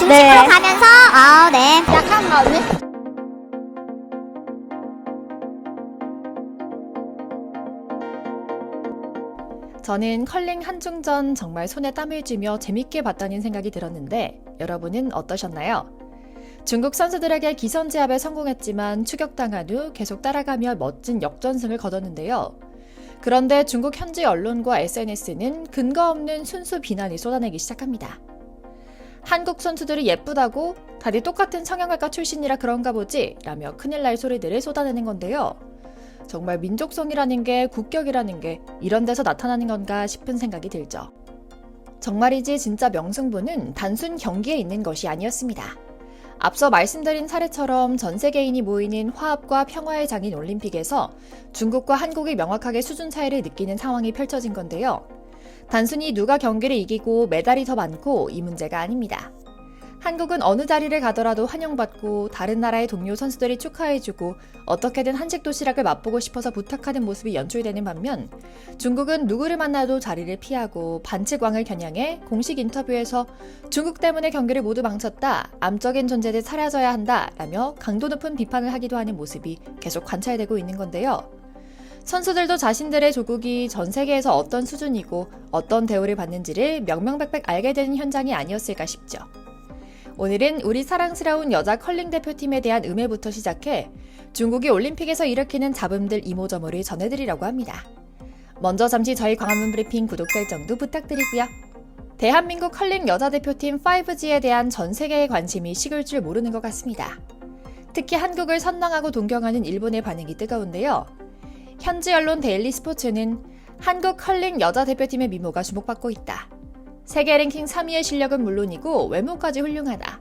중심으로 네. 가면서 아, 네. 약한 마음이? 저는 컬링 한중전 정말 손에 땀을 쥐며 재밌게 봤다는 생각이 들었는데 여러분은 어떠셨나요? 중국 선수들에게 기선 제압에 성공했지만 추격당한 후 계속 따라가며 멋진 역전승을 거뒀는데요. 그런데 중국 현지 언론과 SNS는 근거 없는 순수 비난이 쏟아내기 시작합니다. 한국 선수들이 예쁘다고 다들 똑같은 성형외과 출신이라 그런가 보지 라며 큰일 날 소리들을 쏟아내는 건데요. 정말 민족성이라는 게 국격이라는 게 이런 데서 나타나는 건가 싶은 생각이 들죠. 정말이지 진짜 명승부는 단순 경기에 있는 것이 아니었습니다. 앞서 말씀드린 사례처럼 전 세계인이 모이는 화합과 평화의 장인 올림픽에서 중국과 한국이 명확하게 수준 차이를 느끼는 상황이 펼쳐진 건데요. 단순히 누가 경기를 이기고 메달이 더 많고 이 문제가 아닙니다. 한국은 어느 자리를 가더라도 환영받고 다른 나라의 동료 선수들이 축하해주고 어떻게든 한식 도시락을 맛보고 싶어서 부탁하는 모습이 연출되는 반면 중국은 누구를 만나도 자리를 피하고 반칙왕을 겨냥해 공식 인터뷰에서 중국 때문에 경기를 모두 망쳤다, 암적인 존재들 사라져야 한다 라며 강도 높은 비판을 하기도 하는 모습이 계속 관찰되고 있는 건데요. 선수들도 자신들의 조국이 전 세계에서 어떤 수준이고 어떤 대우를 받는지를 명명백백 알게 되는 현장이 아니었을까 싶죠. 오늘은 우리 사랑스러운 여자 컬링 대표팀에 대한 음해부터 시작해 중국이 올림픽에서 일으키는 잡음들 이모저모를 전해드리려고 합니다. 먼저 잠시 저희 광화문 브리핑 구독 설정도 부탁드리고요. 대한민국 컬링 여자 대표팀 5G에 대한 전 세계의 관심이 식을 줄 모르는 것 같습니다. 특히 한국을 선망하고 동경하는 일본의 반응이 뜨거운데요. 현지 언론 데일리 스포츠는 한국 컬링 여자 대표팀의 미모가 주목받고 있다. 세계 랭킹 3위의 실력은 물론이고 외모까지 훌륭하다.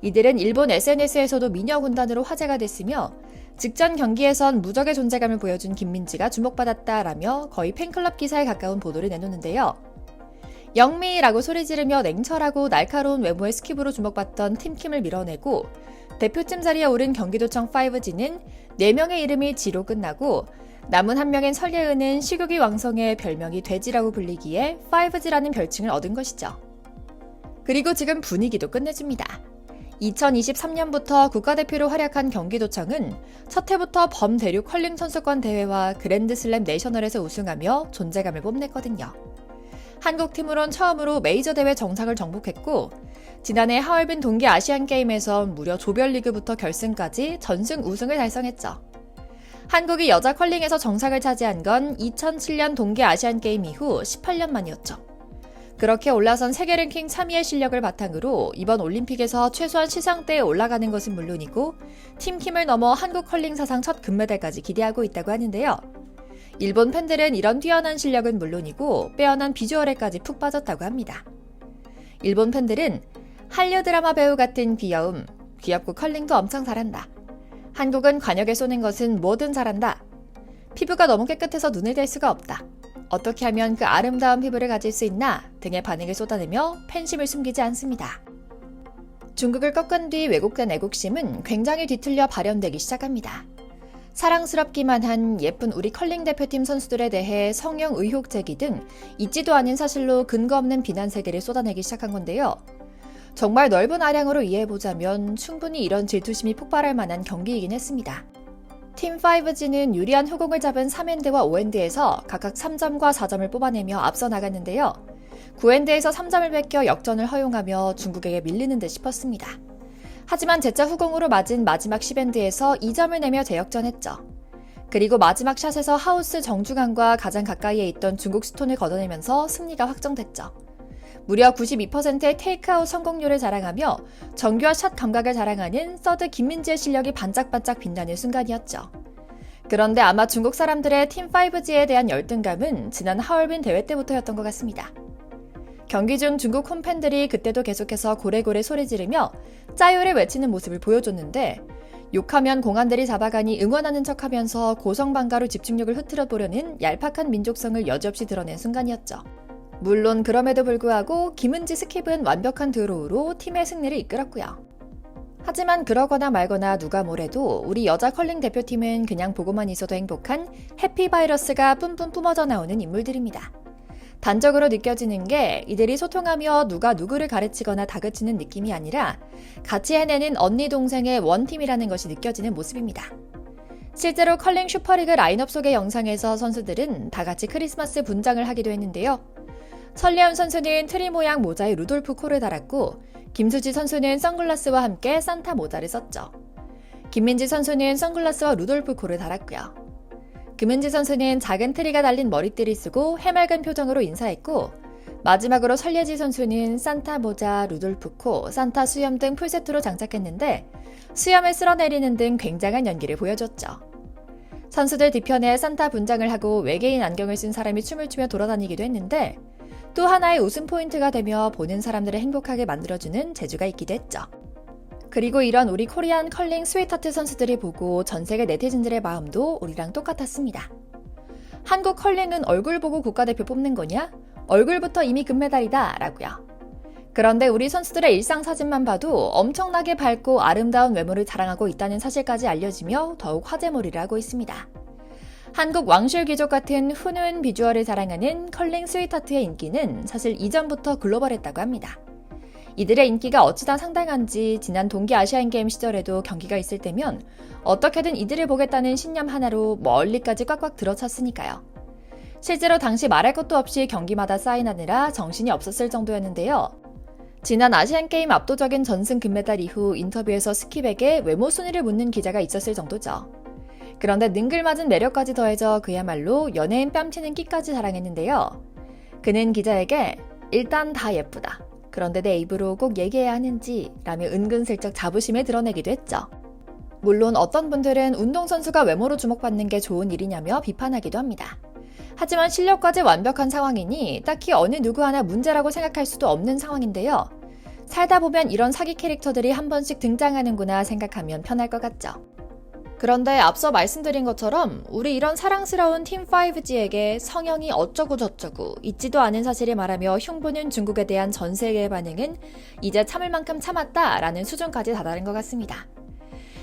이들은 일본 SNS에서도 미녀 군단으로 화제가 됐으며 직전 경기에선 무적의 존재감을 보여준 김민지가 주목받았다라며 거의 팬클럽 기사에 가까운 보도를 내놓는데요. 영미라고 소리 지르며 냉철하고 날카로운 외모의 스킵으로 주목받던 팀킴을 밀어내고 대표팀 자리에 오른 경기도청 5G는 4명의 이름이 지로 끝나고 남은 한 명인 설예은은 시국이 왕성해 별명이 돼지라고 불리기에 5G라는 별칭을 얻은 것이죠. 그리고 지금 분위기도 끝내줍니다. 2023년부터 국가대표로 활약한 경기도청은 첫 해부터 범대륙 컬링 선수권 대회와 그랜드슬램 내셔널에서 우승하며 존재감을 뽐냈거든요. 한국팀으론 처음으로 메이저 대회 정상을 정복했고 지난해 하얼빈 동계 아시안 게임에서 무려 조별리그부터 결승까지 전승 우승을 달성했죠. 한국이 여자 컬링에서 정상을 차지한 건 2007년 동계 아시안 게임 이후 18년 만이었죠. 그렇게 올라선 세계 랭킹 3위의 실력을 바탕으로 이번 올림픽에서 최소한 시상대에 올라가는 것은 물론이고 팀킴을 넘어 한국 컬링 사상 첫 금메달까지 기대하고 있다고 하는데요. 일본 팬들은 이런 뛰어난 실력은 물론이고 빼어난 비주얼에까지 푹 빠졌다고 합니다. 일본 팬들은 한류 드라마 배우 같은 귀여움, 귀엽고 컬링도 엄청 잘한다. 한국은 관역에 쏘는 것은 뭐든 잘한다. 피부가 너무 깨끗해서 눈을 댈 수가 없다. 어떻게 하면 그 아름다운 피부를 가질 수 있나 등의 반응을 쏟아내며 팬심을 숨기지 않습니다. 중국을 꺾은 뒤 왜곡된 애국심은 굉장히 뒤틀려 발현되기 시작합니다. 사랑스럽기만 한 예쁜 우리 컬링 대표팀 선수들에 대해 성형 의혹 제기 등 있지도 않은 사실로 근거 없는 비난 세계를 쏟아내기 시작한 건데요. 정말 넓은 아량으로 이해해보자면 충분히 이런 질투심이 폭발할 만한 경기이긴 했습니다. 팀 5G는 유리한 후공을 잡은 3엔드와 5엔드에서 각각 3점과 4점을 뽑아내며 앞서 나갔는데요. 9엔드에서 3점을 뺏겨 역전을 허용하며 중국에게 밀리는 듯 싶었습니다. 하지만 제자 후공으로 맞은 마지막 10엔드에서 2점을 내며 재역전했죠. 그리고 마지막 샷에서 하우스 정중앙과 가장 가까이에 있던 중국 스톤을 걷어내면서 승리가 확정됐죠. 무려 92%의 테이크아웃 성공률을 자랑하며 정교한 샷 감각을 자랑하는 서드 김민지의 실력이 반짝반짝 빛나는 순간이었죠. 그런데 아마 중국 사람들의 팀 5G에 대한 열등감은 지난 하얼빈 대회 때부터였던 것 같습니다. 경기 중 중국 홈팬들이 그때도 계속해서 고래고래 소리 지르며 짜요를 외치는 모습을 보여줬는데 욕하면 공안들이 잡아가니 응원하는 척 하면서 고성방가로 집중력을 흐트러 보려는 얄팍한 민족성을 여지없이 드러낸 순간이었죠. 물론 그럼에도 불구하고 김은지 스킵은 완벽한 드로우로 팀의 승리를 이끌었고요. 하지만 그러거나 말거나 누가 뭐래도 우리 여자 컬링 대표팀은 그냥 보고만 있어도 행복한 해피 바이러스가 뿜뿜 뿜어져 나오는 인물들입니다. 단적으로 느껴지는 게 이들이 소통하며 누가 누구를 가르치거나 다그치는 느낌이 아니라 같이 해내는 언니 동생의 원팀이라는 것이 느껴지는 모습입니다. 실제로 컬링 슈퍼리그 라인업 속의 영상에서 선수들은 다 같이 크리스마스 분장을 하기도 했는데요. 설리엄 선수는 트리 모양 모자에 루돌프 코를 달았고 김수지 선수는 선글라스와 함께 산타 모자를 썼죠. 김민지 선수는 선글라스와 루돌프 코를 달았고요. 금은지 선수는 작은 트리가 달린 머리띠를 쓰고 해맑은 표정으로 인사했고 마지막으로 설예지 선수는 산타 모자, 루돌프 코, 산타 수염 등 풀세트로 장착했는데 수염을 쓸어내리는 등 굉장한 연기를 보여줬죠. 선수들 뒤편에 산타 분장을 하고 외계인 안경을 쓴 사람이 춤을 추며 돌아다니기도 했는데 또 하나의 웃음 포인트가 되며 보는 사람들을 행복하게 만들어주는 재주가 있기도 했죠. 그리고 이런 우리 코리안 컬링 스웨타트 선수들이 보고 전 세계 네티즌들의 마음도 우리랑 똑같았습니다. 한국 컬링은 얼굴 보고 국가대표 뽑는 거냐? 얼굴부터 이미 금메달이다 라고요. 그런데 우리 선수들의 일상 사진만 봐도 엄청나게 밝고 아름다운 외모를 자랑하고 있다는 사실까지 알려지며 더욱 화제몰이를 하고 있습니다. 한국 왕실 귀족 같은 훈훈 비주얼을 자랑하는 컬링 스위타트의 인기는 사실 이전부터 글로벌했다고 합니다. 이들의 인기가 어찌나 상당한지 지난 동계 아시안 게임 시절에도 경기가 있을 때면 어떻게든 이들을 보겠다는 신념 하나로 멀리까지 꽉꽉 들어찼으니까요. 실제로 당시 말할 것도 없이 경기마다 사인하느라 정신이 없었을 정도였는데요. 지난 아시안 게임 압도적인 전승 금메달 이후 인터뷰에서 스킵에게 외모 순위를 묻는 기자가 있었을 정도죠. 그런데 능글맞은 매력까지 더해져 그야말로 연예인 뺨치는 끼까지 자랑했는데요. 그는 기자에게 일단 다 예쁘다. 그런데 내 입으로 꼭 얘기해야 하는지 라며 은근슬쩍 자부심을 드러내기도 했죠. 물론 어떤 분들은 운동선수가 외모로 주목받는 게 좋은 일이냐며 비판하기도 합니다. 하지만 실력까지 완벽한 상황이니 딱히 어느 누구 하나 문제라고 생각할 수도 없는 상황인데요. 살다 보면 이런 사기 캐릭터들이 한 번씩 등장하는구나 생각하면 편할 것 같죠. 그런데 앞서 말씀드린 것처럼 우리 이런 사랑스러운 팀5G에게 성형이 어쩌고 저쩌고 있지도 않은 사실을 말하며 흉보는 중국에 대한 전 세계의 반응은 이제 참을 만큼 참았다 라는 수준까지 다다른 것 같습니다.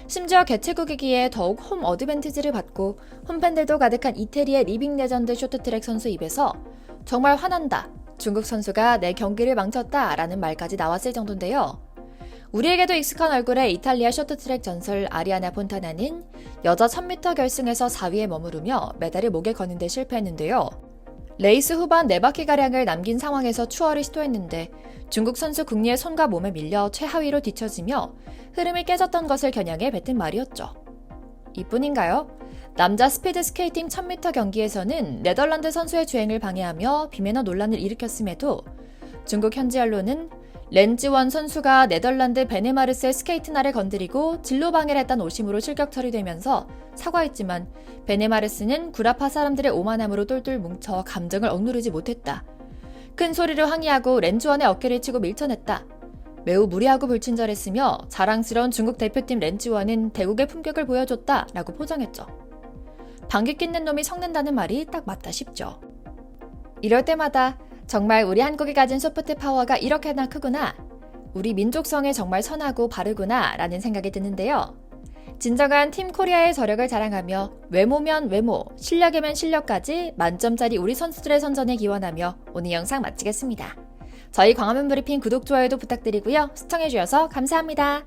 심지어 개최국이기에 더욱 홈 어드밴티지를 받고 홈팬들도 가득한 이태리의 리빙 레전드 쇼트트랙 선수 입에서 정말 화난다. 중국 선수가 내 경기를 망쳤다. 라는 말까지 나왔을 정도인데요. 우리에게도 익숙한 얼굴의 이탈리아 쇼트트랙 전설 아리아나 폰타나는 여자 1000m 결승에서 4위에 머무르며 메달을 목에 거는 데 실패했는데요. 레이스 후반 4바퀴가량을 남긴 상황에서 추월을 시도했는데 중국 선수 국리의 손과 몸에 밀려 최하위로 뒤처지며 흐름이 깨졌던 것을 겨냥해 뱉은 말이었죠. 이뿐인가요? 남자 스피드 스케이팅 1000m 경기에서는 네덜란드 선수의 주행을 방해하며 비매너 논란을 일으켰음에도 중국 현지 언론은 렌즈원 선수가 네덜란드 베네마르스의 스케이트날을 건드리고 진로 방해를 했다는 오심으로 실격 처리되면서 사과했지만 베네마르스는 구라파 사람들의 오만함으로 똘똘 뭉쳐 감정을 억누르지 못했다. 큰 소리로 항의하고 렌즈원의 어깨를 치고 밀쳐냈다. 매우 무리하고 불친절했으며 자랑스러운 중국 대표팀 렌즈원은 대국의 품격을 보여줬다 라고 포장했죠. 방귀 뀌는 놈이 성낸다는 말이 딱 맞다 싶죠. 이럴 때마다 정말 우리 한국이 가진 소프트 파워가 이렇게나 크구나. 우리 민족성에 정말 선하고 바르구나 라는 생각이 드는데요. 진정한 팀 코리아의 저력을 자랑하며 외모면 외모, 실력이면 실력까지 만점짜리 우리 선수들의 선전에 기원하며 오늘 영상 마치겠습니다. 저희 광화문 브리핑 구독, 좋아요도 부탁드리고요. 시청해주셔서 감사합니다.